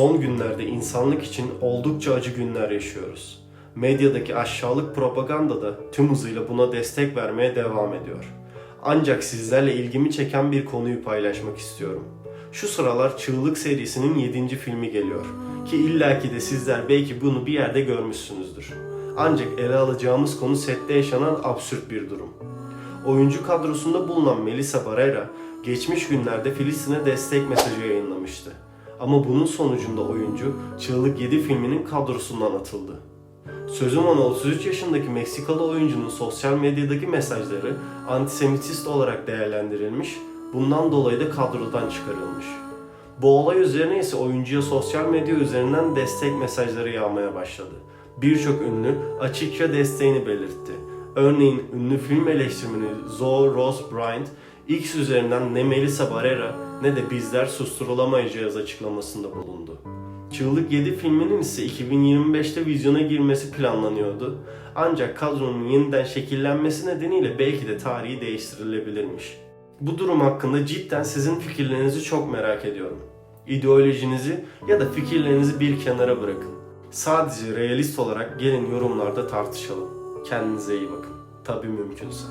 Son günlerde insanlık için oldukça acı günler yaşıyoruz. Medyadaki aşağılık propaganda da tüm hızıyla buna destek vermeye devam ediyor. Ancak sizlerle ilgimi çeken bir konuyu paylaşmak istiyorum. Şu sıralar Çığlık serisinin 7. filmi geliyor. Ki illaki de sizler belki bunu bir yerde görmüşsünüzdür. Ancak ele alacağımız konu sette yaşanan absürt bir durum. Oyuncu kadrosunda bulunan Melissa Barrera, geçmiş günlerde Filistin'e destek mesajı yayınlamıştı. Ama bunun sonucunda oyuncu Çığlık 7 filminin kadrosundan atıldı. Sözüm ona 33 yaşındaki Meksikalı oyuncunun sosyal medyadaki mesajları antisemitist olarak değerlendirilmiş, bundan dolayı da kadrodan çıkarılmış. Bu olay üzerine ise oyuncuya sosyal medya üzerinden destek mesajları yağmaya başladı. Birçok ünlü açıkça desteğini belirtti. Örneğin ünlü film eleştirmeni Zoe Ross Bryant, X üzerinden ne Melissa Barrera ne de bizler susturulamayacağız açıklamasında bulundu. Çığlık 7 filminin ise 2025'te vizyona girmesi planlanıyordu. Ancak kadronun yeniden şekillenmesi nedeniyle belki de tarihi değiştirilebilirmiş. Bu durum hakkında cidden sizin fikirlerinizi çok merak ediyorum. İdeolojinizi ya da fikirlerinizi bir kenara bırakın. Sadece realist olarak gelin yorumlarda tartışalım. Kendinize iyi bakın. Tabii mümkünse.